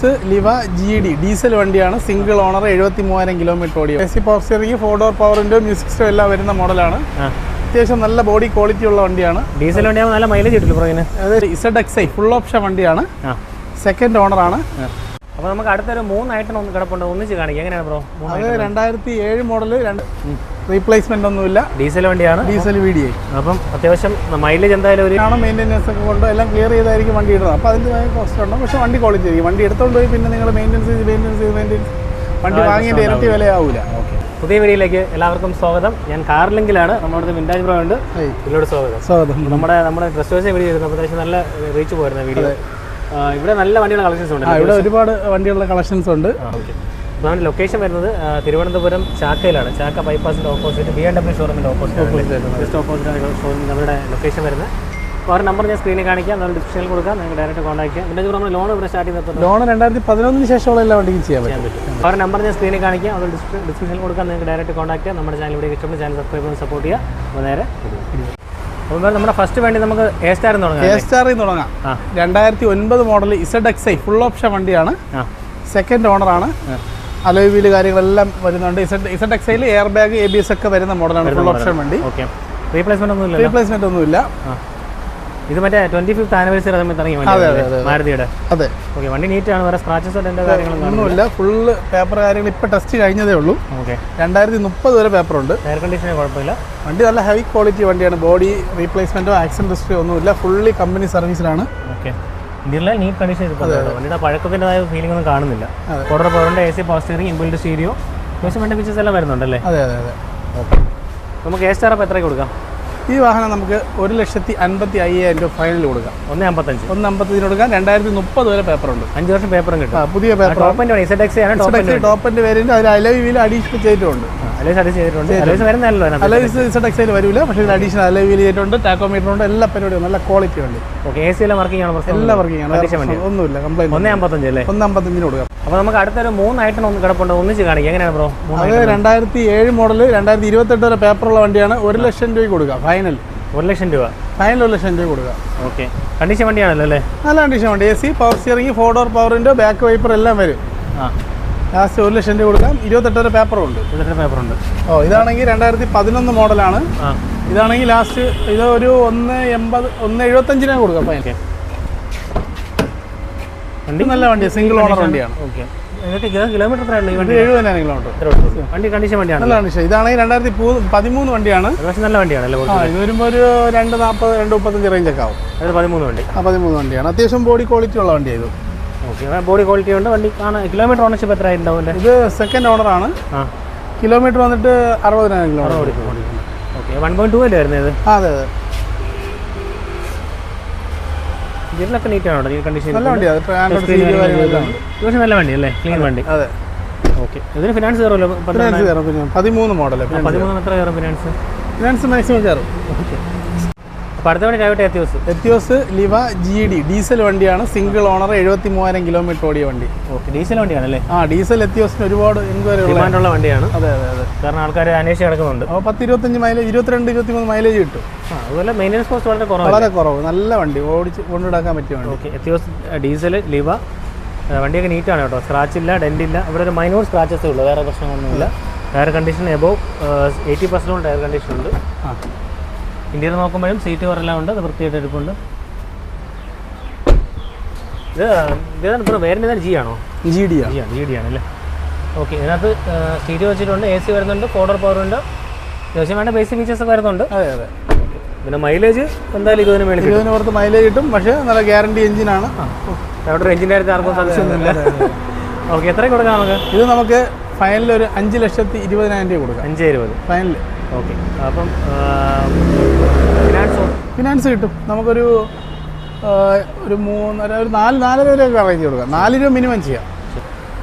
Etios Liva G D diesel വണ്ടിയാണ്. Single owner എഴുപത്തി മൂവായിരം കിലോമീറ്റർ ഓടിയ. A C power steering four door പവറിന്റെ മ്യൂസിക് സിസ്റ്റം എല്ലാം വരുന്ന മോഡലാണ്. അത്യാവശ്യം നല്ല ബോഡി ക്വാളിറ്റി ഉള്ള വണ്ടിയാണ്. ഡീസൽ വണ്ടിയാകുമ്പോൾ നല്ല മൈലേജ് കിട്ടില്ല അതായത് Z X I full option വണ്ടിയാണ്. സെക്കൻഡ് സെക്കൻഡ് ഓണറാണ് അപ്പോൾ നമുക്ക് അടുത്തൊരു മൂന്ന് ഐറ്റം ഒന്ന് കിടപ്പുണ്ട്. ഒന്നിച്ച് കാണിക്കാം. എങ്ങനെയാണ് ബ്രോ അത് രണ്ടായിരത്തി ഏഴ് മോഡൽ രണ്ട് റീപ്ലേസ്മെന്റ് ഒന്നുമില്ല. ഡീസൽ വണ്ടിയാണ്. ഡീസൽ വി ഡി അപ്പം അത്യാവശ്യം മൈലേജ് എന്തായാലും ഒരു ആണ് മെയിന്റെനൻസ് ഒക്കെ കൊണ്ട് എല്ലാം ക്ലിയർ ചെയ്തായിരിക്കും വണ്ടി ഇടുന്നത്. അപ്പോൾ അതിന്റെതായ കോസ്റ്റ് ഉണ്ടോ. പക്ഷേ വണ്ടി ക്വാളിറ്റി ആയിരിക്കും. വണ്ടി എടുത്തോണ്ട് പോയി പിന്നെ നിങ്ങൾ മെയിന്റെനൻസ് ചെയ്ത് മെയിന്റെനൻസ് ചെയ്ത് മെയിന്റെനൻസ് വണ്ടി വാങ്ങിയതിന്റെ ഇരട്ടി വിലയാവില്ല പുതിയ വീഡിയോയിലേക്ക് എല്ലാവർക്കും സ്വാഗതം. ഞാൻ കാറിലെങ്കിലാണ്. നമ്മുടെ വിന്റാജ് ബ്രോ ഉണ്ട്. ഇതിലോട് സ്വാഗതം. സ്വാഗതം. നമ്മുടെ നമ്മുടെ ഡ്രസ് വേഴ്സ് വീഡിയോ ചെയ്തിരുന്നു അത്യാവശ്യം നല്ല റീച്ച് പോയിരുന്നു വീഡിയോ. ഇവിടെ നല്ല വണ്ടിയുള്ള കളക്ഷൻസ് ഉണ്ട്. ഇവിടെ ഒരുപാട് വണ്ടികളുടെ കളക്ഷൻസ് ഉണ്ട്. ഓക്കെ നമ്മുടെ ലൊക്കേഷൻ വരുന്നത് തിരുവനന്തപുരം ചാക്കയിലാണ്. ചാക്ക ബൈപ്പാസിന്റെ ഓപ്പോസിറ്റ് ബി എം ഡബ്ല്യൂ ഷോറൂമിന്റെ ഓപ്പോസിറ്റ് ജസ്റ്റ് ഓപ്പോസിറ്റ് ഷോറൂം നമ്മുടെ ലൊക്കേഷൻ വരുന്നത്. അപ്പോൾ അവരുടെ നമ്പർ ഞാൻ സ്ക്രീനിൽ കാണിക്കാം. നമ്മൾ ഡിസ്ക്രിപ്ഷനിൽ കൊടുക്കാം. നിങ്ങൾക്ക് ഡയറക്റ്റ് കോൺടാക്ട് ചെയ്യാം. പിന്നെ നമ്മൾ ലോൺ ഇവിടെ സ്റ്റാർട്ട് ചെയ്യുന്നത് ലോൺ രണ്ടായിരത്തി പതിനൊന്നിന് ശേഷമുള്ള എല്ലാ വണ്ടിക്കും ചെയ്യാൻ പറ്റും. അവരുടെ നമ്പർ ഞാൻ സ്ക്രീനിൽ കാണിക്കാം. അത് ഡിസ്ക്രിപ്ഷനിൽ കൊടുക്കാം. നിങ്ങൾക്ക് ഡയറക്റ്റ് കോൺടാക്ട് ചെയ്യാം. നമ്മുടെ ചാനൽ ഇവിടെ വെച്ചുകൊണ്ട് ചാനൽ സബ്സ്ക്രൈബ് ചെയ്ത് സപ്പോർട്ട് ചെയ്യുക. അപ്പോൾ നേരെ അപ്പോൾ നമ്മുടെ ഫസ്റ്റ് വേണ്ടി നമുക്ക് എ തുടങ്ങാം എ സ്റ്റാറിൽ തുടങ്ങാം. രണ്ടായിരത്തി ഒൻപത് model Z X I full option വണ്ടിയാണ്. സെക്കൻഡ് ഓണറാണ് അലോയ് വീൽ കാര്യങ്ങളെല്ലാം വരുന്നുണ്ട്. Z Z X I air bag A B S ഒക്കെ വരുന്ന മോഡലാണ് ഫുൾ ഓപ്ഷൻ വണ്ടി. ഓക്കെ റീപ്ലേസ്മെന്റ് ഒന്നും ഇല്ല റീപ്ലേസ്മെന്റ് ഒന്നും ഇല്ല ഇത് മറ്റേ ട്വന്റി ഫിഫ്ത്ത് ആനിവേഴ്സറി സമയത്ത് ഇറങ്ങി മാരുതിയുടെ? അതെ. ഓക്കെ വണ്ടി നീറ്റ് ആണ്. വേറെ സ്ക്രാച്ചസ് ഒന്നുമില്ല. ഫുള്ള് പേപ്പർ കാര്യങ്ങൾ ഇപ്പൊ ടെസ്റ്റ് കഴിഞ്ഞതേ ഉള്ളൂ. ഓക്കെ രണ്ടായിരത്തി മുപ്പത് വരെ പേപ്പർ ഉണ്ട്. എയർ കണ്ടീഷന് കുഴപ്പമില്ല. വണ്ടി നല്ല ഹൈ ക്വാളിറ്റി വണ്ടിയാണ്. ബോഡി റീപ്ലേസ്മെന്റോ ആക്സിഡന്റ് ഹിസ്റ്ററി ഒന്നുമില്ല. ഫുള്ളി കമ്പനി സർവീസിലാണ് ഓക്കെ ഇന്ത്യയിലെ നീറ്റ് കണ്ടീഷൻ ഇരിപ്പുണ്ട്. വണ്ടിയുടെ പഴക്കത്തിന്റെതായ ഫീലിംഗ് ഒന്നും കാണുന്നില്ല. ഓർഡർ പവറിന്റെ A C power steering inbuilt stereo അത്യാവശ്യം വേണ്ട ഫീച്ചേഴ്സ് എല്ലാം വരുന്നുണ്ടല്ലേ? അതെ അതെ അതെ. ഓക്കെ നമുക്ക് എ സ്റ്റാർ അപ്പോൾ എത്രയ്ക്ക് കൊടുക്കാം? ഈ വാഹനം നമുക്ക് ഒരു ലക്ഷത്തി അൻപത്തി അയ്യായിരം രൂപ ഫൈനൽ കൊടുക്കാം. ഒന്ന് അമ്പത്തഞ്ച് ഒന്ന് അമ്പത്തഞ്ചിന് കൊടുക്കാം. രണ്ടായിരത്തി മുപ്പത് വരെ പേപ്പറുണ്ട് അഞ്ച് വർഷം പേപ്പറും കിട്ടും. പുതിയ പേപ്പർ ടോപ്പിന്റെ വേരിയന്റ് അതിൽ അലവിൽ അഡീഷണൽ ചെയ്തിട്ടുണ്ട് ചെയ്തിട്ടുണ്ട്. വരില്ല പക്ഷേ ഇതിൽ അഡീഷണൽ വീൽ ടാക്കോമീറ്റർ ഉണ്ട് എല്ലാ പരിപാടിയും നല്ല ക്വാളിറ്റി ഉണ്ട്. ഓക്കെ എ സി എല്ലാം വർക്കിംഗ് ആണ് എല്ലാ വർക്കിംഗ് ആണ്. ഒന്നുമില്ല കംപ്ലൈന്റ് ഒന്ന് അമ്പത്തഞ്ച് അല്ലേ? ഒന്ന് അമ്പത്തഞ്ചിന് കൊടുക്കാം. അപ്പോൾ നമുക്ക് അടുത്തൊരു മൂന്ന് ഐറ്റം ഒന്ന് കിടപ്പുണ്ട്. ഒന്നിച്ച് കാണിക്കാം. എങ്ങനെയാണ് ബ്രോ അത് രണ്ടായിരത്തി ഏഴ് മോഡൽ രണ്ടായിരത്തി ഇരുപത്തെട്ട് വരെ പേപ്പറുള്ള വണ്ടിയാണ്. ഒരു ലക്ഷം രൂപ കൊടുക്കുക ഫൈനൽ ഒരു ലക്ഷം രൂപ. ഫൈനൽ ഒരു ലക്ഷം രൂപ കൊടുക്കുക ഓക്കെ കണ്ടീഷൻ വണ്ടിയാണല്ലോ അല്ലേ? നല്ല കണ്ടീഷൻ വണ്ടി. A C power steering four door പവറിന്റെ ബാക്ക് വൈപ്പർ എല്ലാം വരും. ആ. ലാസ്റ്റ് ഒരു ലക്ഷം രൂപ കൊടുക്കാം. ഇരുപത്തെട്ടര പേപ്പറുണ്ട്. ഇരുപത്തെട്ട് പേപ്പറുണ്ട്. ഓ ഇതാണെങ്കിൽ രണ്ടായിരത്തി പതിനൊന്ന് മോഡലാണ് ഇതാണെങ്കിൽ ലാസ്റ്റ് ഇത് ഒരു ഒന്ന് എൺപത് ഒന്ന് എഴുപത്തഞ്ചിനെ കൊടുക്കാം ഫൈനൽ എനിക്ക് വണ്ടി നല്ല വണ്ടിയാണ് സിംഗിൾ ഓണർ വണ്ടിയാണ്. ഓക്കെ. കിലോമീറ്റർ എഴുപതിനായിരം കിലോമീറ്റർ വണ്ടി? കണ്ടീഷൻ വണ്ടിയാണ്. നല്ല കണ്ടീഷൻ ഇതാണെങ്കിൽ രണ്ടായിരത്തി പതിമൂന്ന് വണ്ടിയാണ്. നല്ല വണ്ടിയാണല്ലേ ആ ഇത് വരുമ്പോൾ ഒരു രണ്ട് നാൽപ്പത് രണ്ട് മുപ്പത്തഞ്ച് റേഞ്ച് ഒക്കെ ആവും. പതിമൂന്ന് വണ്ടി. ആ പതിമൂന്ന് വണ്ടിയാണ്. അത്യാവശ്യം ബോഡി ക്വാളിറ്റി ഉള്ള വണ്ടിയാണ് ഇത്. ഓക്കെ. ബോഡി ക്വാളിറ്റി ഉണ്ട്. വണ്ടി കാണാൻ കിലോമീറ്റർ ഓണർഷിപ്പ് എത്ര ഉണ്ടാവും ഇത് സെക്കൻഡ് ഓണറാണ് ആണ്. കിലോമീറ്റർ വന്നിട്ട് അറുപതിനായിരം kilometre okay. One point two അല്ലേ വരുന്നത്? അതെ അതെ. ഇതിലൊക്കെ നീറ്റ് ആണോ? കണ്ടീഷൻ നല്ല വണ്ടിയാണ് പക്ഷേ നല്ല വണ്ടി അല്ലേ? ക്ലീൻ വണ്ടി. അതെ. ഓക്കെ. ഇതിന് ഫിനാൻസ് കയറുമല്ലോ പതിമൂന്ന് മോഡൽ പതിമൂന്ന് എത്ര കയറും ഫിനാൻസ് ഫിനാൻസ് മാക്സിമം കയറും ഓക്കെ അപ്പോൾ അടുത്ത വണ്ടി Toyota Etios? Liva G D diesel വണ്ടിയാണ്. സിംഗിൾ ഓണർ എഴുപത്തി മൂവായിരം കിലോമീറ്റർ ഓടിയ വണ്ടി. ഓക്കെ ഡീസൽ വണ്ടിയാണല്ലേ? ആ ഡീസൽ എത്തിയോസിന് ഒരുപാട് ഡിമാൻഡുള്ള വണ്ടിയാണ്. അതെ അതെ അതെ. കാരണം ആൾക്കാർ അന്വേഷിച്ച് കിടക്കുന്നുണ്ട് അപ്പോൾ പത്ത് ഇരുപത്തഞ്ച് മൈലേജ് ഇരുപത്തിരണ്ട് ഇരുപത്തി മൂന്ന് മൈലേജ് കിട്ടും. അതുപോലെ മെയിന്റനൻസ് കോസ്റ്റ് വളരെ കുറവ് വളരെ കുറവ്. നല്ല വണ്ടി. ഓടിച്ച് കൊണ്ടുവിടാക്കാൻ പറ്റിയ വണ്ടി. ഓക്കെ എത്തിയോസ് ഡീസൽ ലിവ വണ്ടിയൊക്കെ നീറ്റാണ് കേട്ടോ. സ്ക്രാച്ച് ഇല്ല ഡെന്റ് ഇല്ല. ഇവിടെ ഒരു മൈനൂർ സ്ക്രാച്ചസേ ഉള്ളൂ. വേറെ പ്രശ്നങ്ങളൊന്നുമില്ല. ടയർ കണ്ടീഷൻ എബോവ് എയ്റ്റി പെർസെന്റോളം ടയർ കണ്ടീഷൻ ഉണ്ട്. ആ. ഇന്ത്യയിൽ നോക്കുമ്പോഴും സീറ്റ് കുറെല്ലാം ഉണ്ട് അത് വൃത്തിയായിട്ട് എടുപ്പുണ്ട്. ഇത് ഇതാണ് ഇപ്പോൾ വേറെ ജി ആണോ? ജി ഡി ജി ആണ് ജി ഡി ആണല്ലേ ഓക്കെ ഇതിനകത്ത് സ്റ്റീരിയോ വെച്ചിട്ടുണ്ട് എ സി വരുന്നുണ്ട് ഫോർഡർ പവർ ഉണ്ട്. അത്യാവശ്യം വേണ്ട ബേസിക് ഫീച്ചേഴ്സ് വരുന്നുണ്ട്. അതെ അതെ. പിന്നെ മൈലേജ് എന്തായാലും ഇരുപതിന് മേളിൽ ഇരുപതിന് പുറത്ത് മൈലേജ് കിട്ടും പക്ഷേ നല്ല ഗ്യാരണ്ടി എഞ്ചിനാണ് അവിടെ എഞ്ചിന്റെ കാര്യത്തിൽ ആർക്കും സംശയമൊന്നുമില്ല ഓക്കെ എത്ര കൊടുക്കാം നമുക്ക്? ഇത് നമുക്ക് ഫൈനൽ ഒരു അഞ്ച് ലക്ഷത്തി ഇരുപതിനായിരം രൂപ കൊടുക്കാം. അഞ്ച് ഇരുപത്. Final okay. അപ്പം ഫിനാൻസോ ഫിനാൻസ് കിട്ടും. നമുക്കൊരു ഒരു മൂന്നര ഒരു നാല് നാലര വരെയൊക്കെ അറേഞ്ച് കൊടുക്കാം. നാല് രൂപ മിനിമം ചെയ്യാം.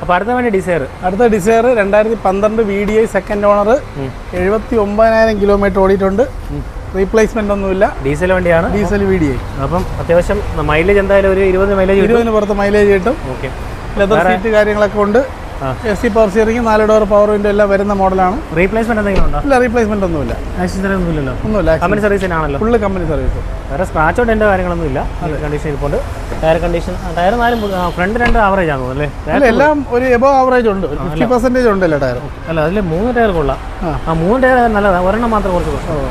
അപ്പോൾ അടുത്ത വേണ്ടി ഡിസയർ അടുത്ത ഡിസയർ രണ്ടായിരത്തി പന്ത്രണ്ട് V D I second owner എഴുപത്തി ഒമ്പതിനായിരം കിലോമീറ്റർ ഓടിയിട്ടുണ്ട് റീപ്ലേസ്മെന്റ് ഒന്നുമില്ല. ഡീസൽ വണ്ടിയാണ്. ഡീസൽ വി ഡി ഐ അപ്പം അത്യാവശ്യം മൈലേജ് എന്തായാലും ഒരു ഇരുപത് മൈലേജ് ഇരുപതിന് പുറത്ത് മൈലേജ് കിട്ടും. ഓക്കെ ലെതർ സീറ്റ് കാര്യങ്ങളൊക്കെ ഉണ്ട്. എസ് സി പവർ സ്റ്റിയറിംഗ് നാല് ഡോർ പവർ വിൻഡോ എല്ലാം വരുന്ന മോഡലാണ്. റീപ്ലേസ്മെന്റ് എന്തെങ്കിലും ഉണ്ടോ ഇല്ല റീപ്ലേസ്മെന്റ് ഒന്നുമില്ല. ഒന്നുമില്ലല്ലോ ഒന്നുമില്ല കമ്പനി സർവീസിനാണല്ലോ ഫുള്ള് കമ്പനി സർവീസ് വേറെ സ്ക്രാച്ചോ ടെന്റോ കാര്യങ്ങളൊന്നും ഇല്ല. കണ്ടീഷൻ ഇരിപ്പുണ്ട്. ടയർ കണ്ടീഷൻ ടയർ നാലും ഫ്രണ്ട് രണ്ട് ആവറേജ് തോന്നുന്നു അല്ലേ? അല്ല എല്ലാം ഒരു എബോ ആവറേജ് ഉണ്ട്. ഫിഫ്റ്റി പെർസെന്റേജ് ഉണ്ടല്ലോ ടയർ അല്ല അതിൽ മൂന്ന് ടയർ കൊള്ളാം ആ. മൂന്ന് ടയർ നല്ലതാണ് ഒരെണ്ണം മാത്രം കുറച്ച് പ്രശ്നം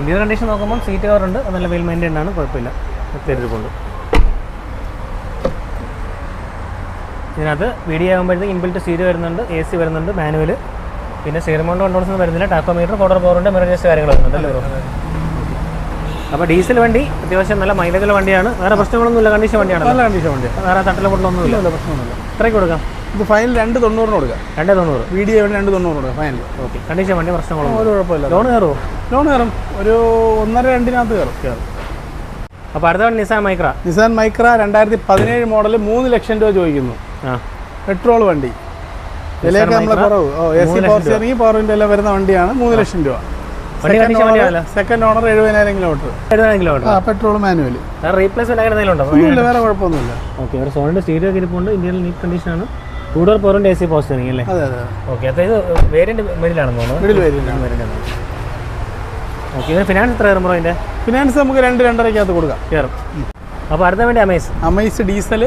ഇന്ത്യയുടെ കണ്ടീഷൻ നോക്കുമ്പോൾ സീറ്റ് കവർ ഉണ്ട്. നല്ല വെൽ മെയിന്റൈൻഡ് ആണ്. കുഴപ്പമില്ല. തെരുവുണ്ട് ഇതിനകത്ത് വീഡിയോ ആകുമ്പോഴത്തേക്ക് ഇൻബിൽറ്റ് സീറ്റ് വരുന്നുണ്ട് എ സി വരുന്നുണ്ട് മാനുവൽ പിന്നെ സീറമൗണ്ട് കൺട്രോൾസ് ഒന്നും വരുന്നില്ല ടാക്കോമീറ്റർ കോഡർ പവറിന്റെ മിറജസ് കാര്യങ്ങൾ വരുന്നുണ്ട് അല്ലേ ബ്രോ അപ്പോൾ ഡീസൽ വണ്ടി അത്യാവശ്യം നല്ല മൈലേജുള്ള വണ്ടിയാണ്. വേറെ പ്രശ്നങ്ങളൊന്നുമില്ല കണ്ടീഷൻ വണ്ടിയാണ് നല്ല കണ്ടീഷൻ വണ്ടി വേറെ തട്ടിലെ പൊട്ടലൊന്നുമില്ല ഇല്ല പ്രശ്നമൊന്നുമില്ല. എത്രയ്ക്ക് കൊടുക്കാം. ഇത് ഫൈനൽ രണ്ട് തൊണ്ണൂറിന് കൊടുക്കാം. രണ്ട് തൊണ്ണൂറ്. വീഡിയോ വേണ്ടി രണ്ട് തൊണ്ണൂറ് കൊടുക്കാം ഫൈനൽ ഓക്കെ കണ്ടീഷൻ വണ്ടി പ്രശ്നങ്ങളും ഒരു കുഴപ്പമില്ല. ലോൺ കയറുമോ ലോൺ കയറും. ഒരു ഒന്നര രണ്ടിനകത്ത് കയറും. കയറും. അപ്പോൾ അടുത്ത നിസാൻ മൈക്ര നിസാൻ മൈക്ര രണ്ടായിരത്തി പതിനേഴ് മോഡൽ മൂന്ന് ലക്ഷം രൂപ ചോദിക്കുന്നു. പെട്രോൾ വണ്ടി. വിലയൊക്കെ നമ്മളെ കുറവ്. ഓ A C power steering power window എല്ലാം വരുന്ന വണ്ടിയാണ് മൂന്ന് ലക്ഷം രൂപ. കണ്ടീഷൻ സെക്കൻഡ് ഓണർ എഴുപതിനായിരം kilometre kilometre petrol manual replacement അങ്ങനെ ഉണ്ടോ? ഇല്ല വേറെ കുഴപ്പമൊന്നുമില്ല. ഓക്കെ ഒരു സോണിന്റെ സ്റ്റീരിയോ ഇരിപ്പുണ്ട്. ഇന്ത്യയിൽ നീറ്റ് കണ്ടീഷനാണ് ടൂ ഡോർ പോറിന്റെ എ സി പോസ്റ്റിംഗ് അല്ലേ? അതെ അതെ ഓക്കെ അപ്പോൾ ഇത് വേരിയന്റ് മിഡിലാണെന്ന് തോന്നുന്നു. ഓക്കെ ഇതിന് ഫിനാൻസ് എത്ര കയറുമ്പോൾ അതിന്റെ ഫിനാൻസ് നമുക്ക് രണ്ട് രണ്ടരക്കകത്ത് കൊടുക്കാം. കയറും അപ്പോൾ അടുത്ത വേണ്ടി അമേസ് അമേസ് ഡീസൽ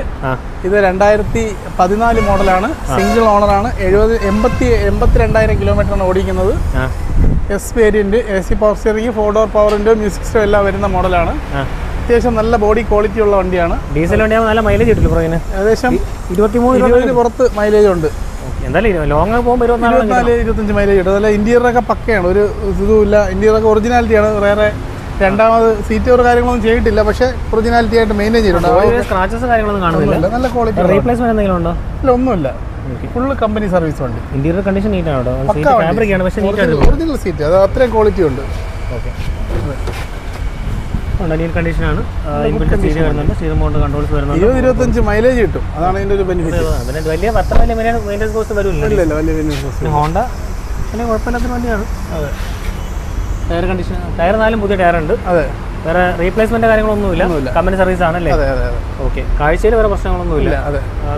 ഇത് രണ്ടായിരത്തി പതിനാല് മോഡലാണ് സിംഗിൾ ഓണറാണ് എഴുപത് എൺപത്തി എൺപത്തി രണ്ടായിരം കിലോമീറ്ററാണ് ഓടിക്കുന്നത്. S variant A C power steering four door പവറിന്റെ മ്യൂസിക് സിസ്റ്റം എല്ലാം വരുന്ന മോഡലാണ്. അത്യാവശ്യം നല്ല ബോഡി ക്വാളിറ്റി ഉള്ള വണ്ടിയാണ്. ഡീസൽ വണ്ടിയാകുമ്പോൾ നല്ല മൈലേജ് കിട്ടില്ല ഏകദേശം ഇരുപത്തിമൂന്ന് ഇരുപതിന് പുറത്ത് മൈലേജ് ഉണ്ട്. എന്തായാലും ലോങ് പോകുമ്പോൾ ഇരുപത്തിനാല് ഇരുപത്തഞ്ച് മൈലേജ് കിട്ടും. അതല്ല ഇന്റീരിയറൊക്കെ പക്കയാണ്. ഒരു ഇതുമില്ല. ഇന്റീരിയറൊക്കെ ഒറിജിനാലിറ്റിയാണ് വേറെ രണ്ടാമത് സീറ്റ് ഒരു കാര്യങ്ങളൊന്നും ചെയ്തിട്ടില്ല പക്ഷേ ഒറിജിനാലിറ്റി ആയിട്ട് മെയിന്റെയിൻ ചെയ്തിട്ടുണ്ട്. സ്ക്രാച്ചസ് കാര്യങ്ങളൊന്നും കാണുന്നില്ല. നല്ല ക്വാളിറ്റി റീപ്ലേസ്മെന്റ് എന്തെങ്കിലും ഉണ്ടോ? ഇല്ല ഒന്നുമില്ല. ഫുള്ള് കമ്പനി സർവീസ് വണ്ടി ഇന്റീരിയർ കണ്ടീഷൻ നീറ്റ് ആണ്. ഫാബ്രിക് ആണ് പക്ഷേ ഒറിജിനൽ സീറ്റ് അത് അത്രയും ക്വാളിറ്റി ഉണ്ട്. ഓക്കെ കണ്ടീഷനാണ് ഇരുപത് ഇരുപത്തഞ്ച് മൈലേജ് കിട്ടും. അതാണ് അതിന്റെ ഒരു ബെനിഫിറ്റ് വലിയ പത്ര വലിയ മെയിന്റെസ് കോസ്റ്റ് വരില്ല ഹോണ്ട വലിയ കുഴപ്പമില്ലാത്ത വണ്ടിയാണ്. അതെ. ടയർ കണ്ടീഷൻ ടയർ നാലും പുതിയ ടയർ ഉണ്ട്. അതെ. വേറെ റീപ്ലേസ്മെന്റ് കാര്യങ്ങളൊന്നുമില്ല. കമ്പനി സർവീസ് ആണല്ലേ? ഓക്കെ കാഴ്ചയിൽ വേറെ പ്രശ്നങ്ങളൊന്നുമില്ല.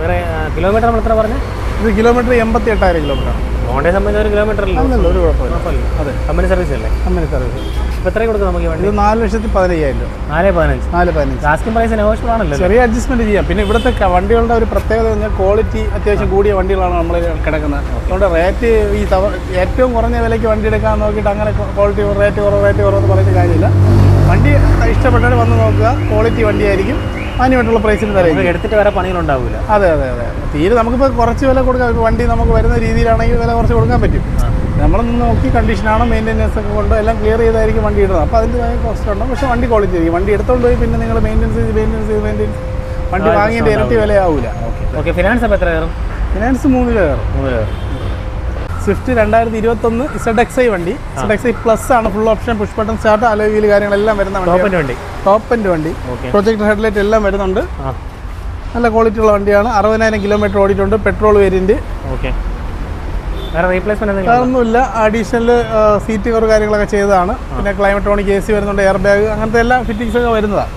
വേറെ കിലോമീറ്റർ നമ്മൾ എത്ര പറഞ്ഞു? ഇത് കിലോമീറ്റർ എൺപത്തി എട്ടായിരം കിലോമീറ്റർ ആണ്. ഹോണ്ടയെ സംബന്ധിച്ച് ഒരു കിലോമീറ്റർ അല്ലല്ലോ ഒരു കുഴപ്പമില്ല. അതെ. കമ്പനി സർവീസ് അല്ലേ? കമ്പനി സർവീസ് ഇപ്പോൾ എത്രയും കൊടുക്കും നമുക്ക് വണ്ടി? ഇത് നാല് ലക്ഷത്തി പതിനയ്യായിരം രൂപ. നാല് പതിനഞ്ച്. നാല് പതിനഞ്ച്. ആസ്കിംഗ് പ്രൈസ് നെഗോഷ്യബിൾ ആണല്ലോ ചെറിയ അഡ്ജസ്റ്റ്മെന്റ് ചെയ്യാം. പിന്നെ ഇവിടുത്തെ വണ്ടികളുടെ ഒരു പ്രത്യേകത പറഞ്ഞാൽ ക്വാളിറ്റി അത്യാവശ്യം കൂടിയ വണ്ടികളാണ് നമ്മൾ കിടക്കുന്നത്. അതുകൊണ്ട് റേറ്റ് ഈ ഏറ്റവും കുറഞ്ഞ വിലയ്ക്ക് വണ്ടി എടുക്കാൻ നോക്കിയിട്ട് അങ്ങനെ ക്വാളിറ്റി റേറ്റ് കുറവ് റേറ്റ് കുറവെന്ന് പറയുന്ന കാര്യമില്ല. വണ്ടി ഇഷ്ടപ്പെട്ടാൽ വന്ന് നോക്കുക. ക്വാളിറ്റി വണ്ടിയായിരിക്കും മാന്യമായിട്ടുള്ള പ്രൈസിന് തരാം എടുത്തിട്ട് വേറെ പണികളുണ്ടാവില്ല അതെ അതെ അതെ. തീരെ നമുക്കിപ്പോൾ കുറച്ച് വില കൊടുക്കാം. വണ്ടി നമുക്ക് വരുന്ന രീതിയിലാണെങ്കിൽ വില കുറച്ച് കൊടുക്കാൻ പറ്റും. നമ്മൾ നോക്കി കണ്ടീഷനാണ് മെയിന്റെനൻസ് ഒക്കെ കൊണ്ട് എല്ലാം ക്ലിയർ ചെയ്തായിരിക്കും വണ്ടി ഇടുന്നത്. അപ്പോൾ അതിന്റെതായ കോസ്റ്റ് ഉണ്ടോ. പക്ഷേ വണ്ടി ക്വാളിറ്റി ആയിരിക്കും. വണ്ടി എടുത്തുകൊണ്ട് പോയി പിന്നെ നിങ്ങൾ മെയിന്റെനൻസ് ചെയ്ത് മെയിന്റെനൻസ് ചെയ്ത് മെയിന്റെനൻസ് വണ്ടി വാങ്ങിയതിന്റെ ഇരട്ടി വിലയാവില്ല ഓക്കെ ഫിനാൻസ് അപ്പോൾ എത്ര കയറും? ഫിനാൻസ് മൂന്ന് രൂപ കയറും. മൂന്ന് കയറും. സ്വിഫ്റ്റ് രണ്ടായിരത്തി ഇരുപത്തൊന്ന് സെഡ് എക്സ് ഐ വണ്ടി സെഡ് എക്സ് ഐ പ്ലസ് ആണ് full option push button start അലോയിൽ കാര്യങ്ങളെല്ലാം വരുന്ന വണ്ടി. ടോപ്പ് എന്റെ വണ്ടി. പ്രൊജക്ട് ഹെഡ്ലൈറ്റ് എല്ലാം വരുന്നുണ്ട്. നല്ല ക്വാളിറ്റി ഉള്ള വണ്ടിയാണ്. അറുപതിനായിരം കിലോമീറ്റർ ഓടിയിട്ടുണ്ട്. പെട്രോൾ വേരിയന്റ് ഓക്കെ വേറെ റീപ്ലേസ്മെന്റ് ഒന്നും ഇല്ല അഡീഷണൽ സീറ്റ് കവർ കാര്യങ്ങളൊക്കെ ചെയ്തതാണ്. പിന്നെ ക്ലൈമറ്റോണിക് എ സി വരുന്നുണ്ട് എയർ ബാഗ് അങ്ങനത്തെ എല്ലാ ഫിറ്റിംഗ്സ് ഒക്കെ വരുന്നതാണ്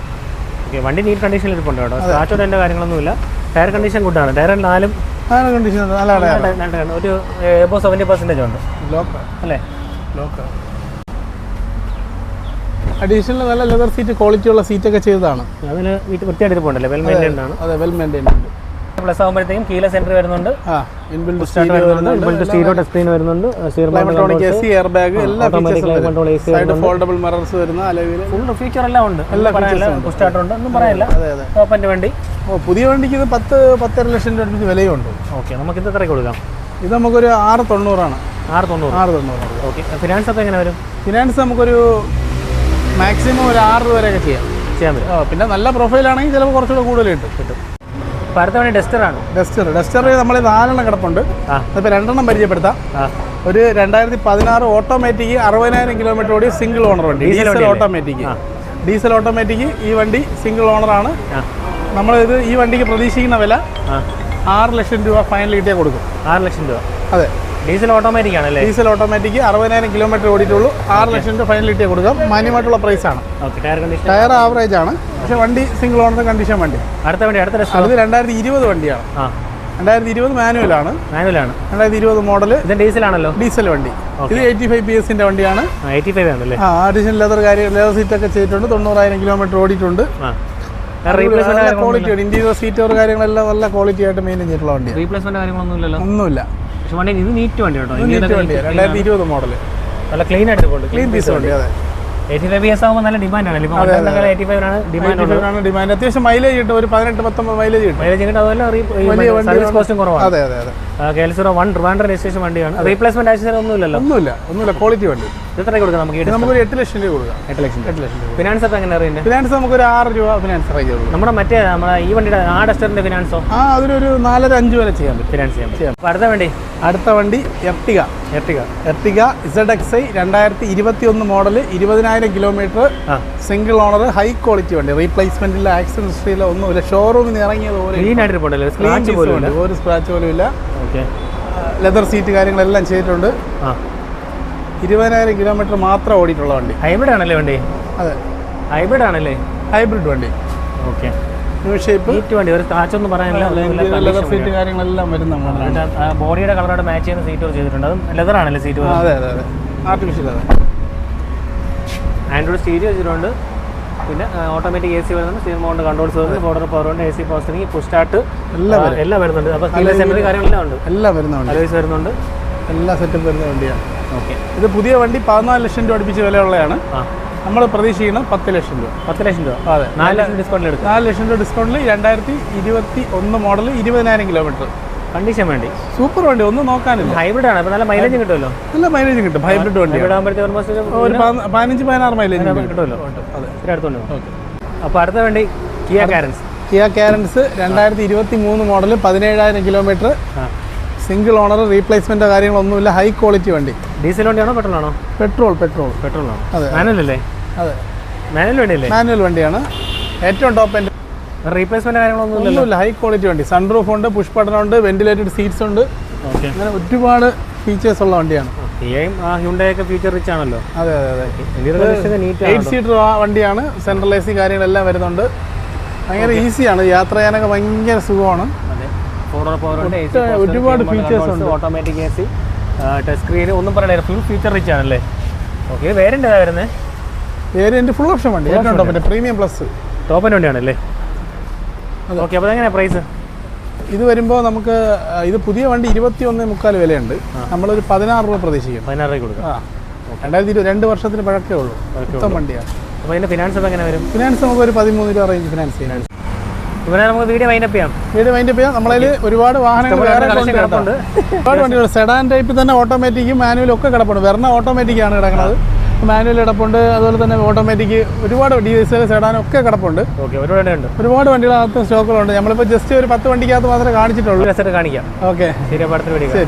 ഓക്കെ വണ്ടി നീറ്റ് കണ്ടീഷനിൽ ഇരിപ്പുണ്ട് കേട്ടോ. സ്ക്രാച്ചോ കാര്യങ്ങളൊന്നുമില്ല. ടയർ കണ്ടീഷൻ ഗുഡാണ് ടയർ നാലും അങ്ങനെ കണ്ടീഷൻ നല്ല നല്ല നല്ല ഒരു എബോ സെവന്റി പെർസെന്റേജ് ഉണ്ട്. ലോക്ക് അല്ലേ? ലോക്ക് അഡീഷണൽ നല്ല ലെതർ സീറ്റ് ക്വാളിറ്റി ഉള്ള സീറ്റൊക്കെ ചെയ്തതാണ്. അതിന് വീട്ടിൽ വൃത്തിയായിട്ട് ഇരിപ്പുണ്ടല്ലേ? വെൽ മെയിന്റൈൻഡ് ആണ്. അതെ വെൽ മെയിന്റൈൻഡ് ഉണ്ട്. പ്ലസ് ആകുമ്പോഴത്തേക്കും കീല സെന്റർ വരുന്നുണ്ട്. ആ ഇൻബിൽഡ് സ്റ്റാർട്ട് വരുന്നുണ്ട്. ഇപ്പോഴത്തെ സ്റ്റീരോ ടച്ച് സ്ക്രീൻ വരുന്നുണ്ട്. എയർ ബാഗ് ഫോൾഡബിൾ മിറർസ് വരുന്ന അലവിൽ ഫുൾ ഫീച്ചർ എല്ലാം ഉണ്ട്. ഒന്നും സ്റ്റാർട്ടർ ഉണ്ട്. ഒന്നും പറയാനില്ല. അതെ വണ്ടി. ഓ പുതിയ വണ്ടിക്ക് ഇത് പത്ത് പത്തര ലക്ഷം രൂപ അടുപ്പിച്ച് വിലയുണ്ട്. ഓക്കെ നമുക്ക് ഇത് എത്ര കൊടുക്കാം? ഇത് നമുക്കൊരു ആറ് തൊണ്ണൂറാണ്. ആറ് തൊണ്ണൂറ്. ആറ് തൊണ്ണൂറ്. ഓക്കെ ഫിനാൻസ് ഒക്കെ എങ്ങനെ വരും? ഫിനാൻസ് നമുക്കൊരു മാക്സിമം ഒരു ആറ് രൂപ വരെയൊക്കെ ചെയ്യാം. ചെയ്യാൻ പറ്റും. പിന്നെ നല്ല പ്രൊഫൈൽ പ്രൊഫൈലാണെങ്കിൽ ചിലപ്പോൾ കുറച്ചുകൂടെ കൂടുതൽ കിട്ടും. കിട്ടും. അപ്പോൾ വണ്ടി ഡസ്റ്ററാണ്? ഡസ്റ്റർ ഡസ്റ്റർ നമ്മൾ നാലെണ്ണം കിടപ്പുണ്ട്. ആ. അതിപ്പോൾ രണ്ടെണ്ണം പരിചയപ്പെടുത്താം. ഒരു രണ്ടായിരത്തി പതിനാറ് ഓട്ടോമാറ്റിക് അറുപതിനായിരം കിലോമീറ്റർ ഓടി സിംഗിൾ ഓണർ വണ്ടി. ഡീസൽ ഓട്ടോമാറ്റിക് ഡീസൽ ഓട്ടോമാറ്റിക് ഈ വണ്ടി സിംഗിൾ ഓണറാണ് നമ്മളിത് ഈ വണ്ടിക്ക് പ്രതീക്ഷിക്കുന്ന വില ആറ് ലക്ഷം രൂപ ഫൈനൽ കിട്ടിയാൽ കൊടുക്കും. ആറ് ലക്ഷം രൂപ. അതെ. ഡീസൽ ഓട്ടോമാറ്റിക് ആണല്ലേ? ഡീസൽ ഓട്ടോമാറ്റിക് അറുപതിനായിരം കിലോമീറ്റർ ഓടിയിട്ടുള്ളൂ. ആറ് ലക്ഷം രൂപ ഫൈനൽ കൊടുക്കാം. മാന്യമായിട്ടുള്ള പ്രൈസ് ആണ്. ടയർ ആവറേജ് ആണ്. പക്ഷെ വണ്ടി സിംഗിൾ ഓണർ കണ്ടീഷൻ വണ്ടി. അടുത്ത വണ്ടി അടുത്ത അത് രണ്ടായിരത്തി ഇരുപത് വണ്ടിയാണ്. രണ്ടായിരത്തി ഇരുപത് മാനുവൽ ആണ്. മാനുവൽ ആണ്. രണ്ടായിരത്തി ഇരുപത് മോഡൽ ഇത് ഡീസലാണല്ലോ ഡീസൽ വണ്ടി. ഇത് എയ്റ്റി ഫൈവ് പി എസിന്റെ വണ്ടിയാണ്. എയ്റ്റി ഫൈവ് ആണല്ലേ? ആ അഡീഷണൽ ലെതർ കാര്യം ലെതർ സീറ്റ് ഒക്കെ ചെയ്തിട്ടുണ്ട്. തൊണ്ണൂറായിരം കിലോമീറ്റർ ഓടിയിട്ടുണ്ട്. ക്വാളിറ്റി ഉണ്ട് ഇന്റീരിയർ സീറ്റ് കാര്യങ്ങളെല്ലാം നല്ല ക്വാളിറ്റി ആയിട്ട് മെയിന്റെയിൻ ചെയ്തിട്ടുള്ള വണ്ടി റീപ്ലേസ്മെന്റ് കാര്യങ്ങളൊന്നും ഒന്നുമില്ല. പക്ഷെ വണ്ടി ഇത് നീറ്റ് വണ്ടി കേട്ടോ. നീറ്റ് വണ്ടി രണ്ടായിരത്തി ഇരുപത് മോഡൽ നല്ല ക്ലീൻ ആയിട്ട് പോകുന്നുണ്ട് ക്ലീൻ പീസ് വണ്ടി. അതെ. നല്ല ഡിമാൻഡ് ആണ് ഇപ്പോൾ ആണ് ഡിമാൻഡ് അത്യാവശ്യം മൈലേജ് കിട്ടും. ഒരു പതിനെട്ട് പത്തൊമ്പത് മൈലേജ് കിട്ടും. മൈലേജ് കിട്ടും. അതുപോലെ സർവീസ് കോസ്റ്റും കുറവാണ്. അതെ അതെ അതെ. K L zero one Trivandrum registration വണ്ടിയാണ്. റീപ്ലേസ്മെന്റ് ആവശ്യം ഒന്നുമില്ലല്ലോ? ഒന്നുമില്ല. ഒന്നുമില്ല. ക്വാളിറ്റി വണ്ടി. എത്ര കൊടുക്കാം നമുക്ക് നമുക്ക് നമുക്കൊരു എട്ട് ലക്ഷം രൂപ കൊടുക്കാം. എട്ട് ലക്ഷം എട്ട് ലക്ഷം രൂപ. ഫിനാൻസ് ഒക്കെ എങ്ങനെ അറിയാം ഫിനാൻസ് നമുക്ക് ഒരു ആറ് രൂപ ഫിനാൻസ് റേഞ്ച് കൊടുക്കും നമ്മുടെ മറ്റേ നമ്മുടെ ഈ വണ്ടിയുടെ ആ ഡസ്റ്ററിന്റെ ഫിനാൻസോ ആ അതിലൊരു നാലര അഞ്ച് വരെ ചെയ്യാൻ പറ്റും. ഫിനാൻസ് ചെയ്യാൻ പറ്റും. അടുത്ത വണ്ടി? അടുത്ത വണ്ടി Ertiga Ertiga Ertiga Z X I രണ്ടായിരത്തി ഇരുപത്തി ഒന്ന് മോഡൽ ഇരുപതിനായിരം kilometre single owner high quality വണ്ടി. റീപ്ലേസ്മെന്റില്ല ആക്സിഡന്റ് ഒന്നും ഇല്ല ഷോറൂമിൽ നിന്ന് ഇറങ്ങിയത് പോലെ ഒരു സ്ക്രാച്ച് പോലും ഇല്ല. ലെതർ സീറ്റ് കാര്യങ്ങളെല്ലാം ചെയ്തിട്ടുണ്ട്. ഇരുപതിനായിരം കിലോമീറ്റർ മാത്രം ഓടിയിട്ടുള്ള വണ്ടി. ഹൈബ്രിഡ് ആണല്ലേ വണ്ടി? അതെ. ഹൈബ്രിഡ് ആണല്ലേ? ഹൈബ്രിഡ് വണ്ടി. ഓക്കെ നീറ്റ് വണ്ടി ഒരു സ്ക്രാച്ച് ഒന്നും പറയാനില്ല. ലെതർ സീറ്റ് കാര്യങ്ങളെല്ലാം മോഡലാണ്. ബോഡിയുടെ കളറോട് മാച്ച് ചെയ്യുന്ന സീറ്റ് ചെയ്തിട്ടുണ്ട്. അതും ലെതർ ആണല്ലേ സീറ്റ് അതെ അതെ അതെ. ആർട്ടിഫിഷ്യൽ അതെ ആൻഡ്രോയിഡ് സ്റ്റീരിയോ വെച്ചിട്ടുണ്ട്. പിന്നെ ഓട്ടോമാറ്റിക് എ സി വരുന്നുണ്ട്. സ്റ്റീർ മൗണ്ട് കൺട്രോൾസ് വരുന്നുണ്ട് ബോർഡർ പവർ ഉണ്ട് A C posting push start എല്ലാം എല്ലാം വരുന്നുണ്ട്. അപ്പോൾ സ്റ്റീൽ സെന്റർ കാര്യങ്ങളെല്ലാം ഉണ്ട്. എല്ലാം വരുന്നുണ്ട് അലോയ്സ് വരുന്നുണ്ട്. എല്ലാ സെറ്റും വരുന്ന വണ്ടിയാണ് ഓക്കെ ഇത് പുതിയ വണ്ടി പതിനാല് ലക്ഷം രൂപ അടുപ്പിച്ച് വിലയുള്ളതാണ്. നമ്മൾ പ്രതീക്ഷിക്കുന്നത് പത്ത് ലക്ഷം രൂപ. പത്ത് ലക്ഷം രൂപ. അതെ. നാല് ലക്ഷം ഡിസ്കൗണ്ടിൽ എടുക്കും. നാല് ലക്ഷം രൂപ ഡിസ്കൗണ്ടിൽ രണ്ടായിരത്തി ഇരുപത്തി ഒന്ന് മോഡൽ ഇരുപതിനായിരം കിലോമീറ്റർ കണ്ടീഷൻ വേണ്ടി. സൂപ്പർ വണ്ടി. ഒന്നും നോക്കാനില്ല. ഹൈബ്രിഡ് ആണ്. അപ്പോൾ നല്ല മൈലേജ് കിട്ടുമല്ലോ? നല്ല മൈലേജ് കിട്ടും. ഹൈബ്രിഡ് വണ്ടി ഹൈബ്രിഡ് ആകുമ്പോഴത്തേക്ക് ഓൾമോസ്റ്റ് ഒരു പതിന- പതിനഞ്ച് പതിനാറ് മൈലേജ് കിട്ടുമല്ലോ? അതെ. അടുത്തുണ്ട്. അപ്പോൾ അടുത്ത വണ്ടി കിയ കാരൻസ് കിയ കാരൻസ് രണ്ടായിരത്തി ഇരുപത്തി മൂന്ന് മോഡൽ പതിനേഴായിരം കിലോമീറ്റർ സിംഗിൾ ഓണർ റീപ്ലേസ്മെന്റ് കാര്യങ്ങളൊന്നുമില്ല. ഹൈ ക്വാളിറ്റി വണ്ടി. ഡീസൽ വണ്ടിയാണോ പെട്രോൾ ആണോ പെട്രോൾ പെട്രോൾ. പെട്രോൾ ആണോ അതെ. മാനുവൽ അല്ലേ അതെ. മാനുവൽ വണ്ടിയല്ലേ? മാനുവൽ വണ്ടിയാണ്. ഏറ്റവും ടോപ്പ് എൻഡ് റീപ്ലേസ്മെന്റ് കാര്യങ്ങളൊന്നും ഇല്ല ഒന്നുമില്ല. ഹൈ ക്വാളിറ്റി വണ്ടി. സൺറൂഫ് ഉണ്ട് പുഷ് ബട്ടൺ ഉണ്ട് വെന്റിലേറ്റഡ് സീറ്റ്സ് ഉണ്ട്. അങ്ങനെ ഒരുപാട് ഫീച്ചേഴ്സ് ഉള്ള വണ്ടിയാണ്. ഫീച്ചർ റിച്ച് ആണല്ലോ. അതെ അതെ അതെ. എയ്റ്റ് സീറ്റർ വണ്ടിയാണ്. സെൻട്രൽ എ സി കാര്യങ്ങളെല്ലാം വരുന്നുണ്ട്. ഭയങ്കര ഈസിയാണ് യാത്ര ചെയ്യാനൊക്കെ ഭയങ്കര സുഖമാണ്. ഫോർ പവർ ഉണ്ട് ഒരുപാട് features. Automatic A C touch screen ഒന്നും പറയണേ ഫുൾ ഫീച്ചർ റിച്ച് ആണല്ലേ? ഓക്കെ വേറെ ഏതാ വരുന്നത് ഫുൾ ഓപ്ഷൻ വണ്ടി. ഏറ്റവും ടോപ്പ് പ്രീമിയം പ്ലസ് ടോപ്പൻ വണ്ടിയാണല്ലേ? ഓക്കെ അപ്പോൾ എങ്ങനെയാണ് പ്രൈസ് ഇത് വരുമ്പോൾ നമുക്ക് ഇത് പുതിയ വണ്ടി ഇരുപത്തി ഒന്ന് മുക്കാൽ വിലയുണ്ട് നമ്മളൊരു പതിനാറ് രൂപ പ്രതീക്ഷിക്കും പതിനാറ് രൂപ കൊടുക്കാം. ആ. രണ്ടായിരത്തി ഇരുപത് രണ്ട് വർഷത്തിന് പഴക്കേ ഉള്ളൂ. മൊത്തം വണ്ടിയാണ് അപ്പോൾ അതിന്റെ ഫിനാൻസ് എങ്ങനെ വരും? ഫിനാൻസ് നമുക്ക് ഒരു പതിമൂന്ന് രൂപ റേഞ്ച് ഫിനാൻസ് ചെയ്യാൻ ഇവിടെ നമുക്ക് വീഡിയോ വൈൻഡപ്പ് ചെയ്യാം. വീഡിയോ മൈൻഡ് ചെയ്യാം. നമ്മളതിൽ ഒരുപാട് വാഹനങ്ങൾ കിടപ്പുണ്ട്. ഒരുപാട് വണ്ടികൾ. സെഡാൻ ടൈപ്പിൽ തന്നെ ഓട്ടോമാറ്റിക്കും മാനുവലും ഒക്കെ കിടപ്പുണ്ട്. വെറുതെ ഓട്ടോമാറ്റിക്കാണ് കിടക്കുന്നത് മാനുവൽ കിടപ്പുണ്ട്. അതുപോലെ തന്നെ ഓട്ടോമാറ്റിക് ഒരുപാട് ഡീസൽ സെഡാൻ ഒക്കെ കിടപ്പുണ്ട്. ഓക്കെ ഒരുപാട് വണ്ടികളകത്ത് സ്റ്റോക്കുകളുണ്ട് നമ്മളിപ്പോൾ ജസ്റ്റ് ഒരു പത്ത് വണ്ടിക്കകത്ത് മാത്രമേ കാണിച്ചിട്ടുള്ളൂ. കാണിക്കാം. ഓക്കെ. ശരി.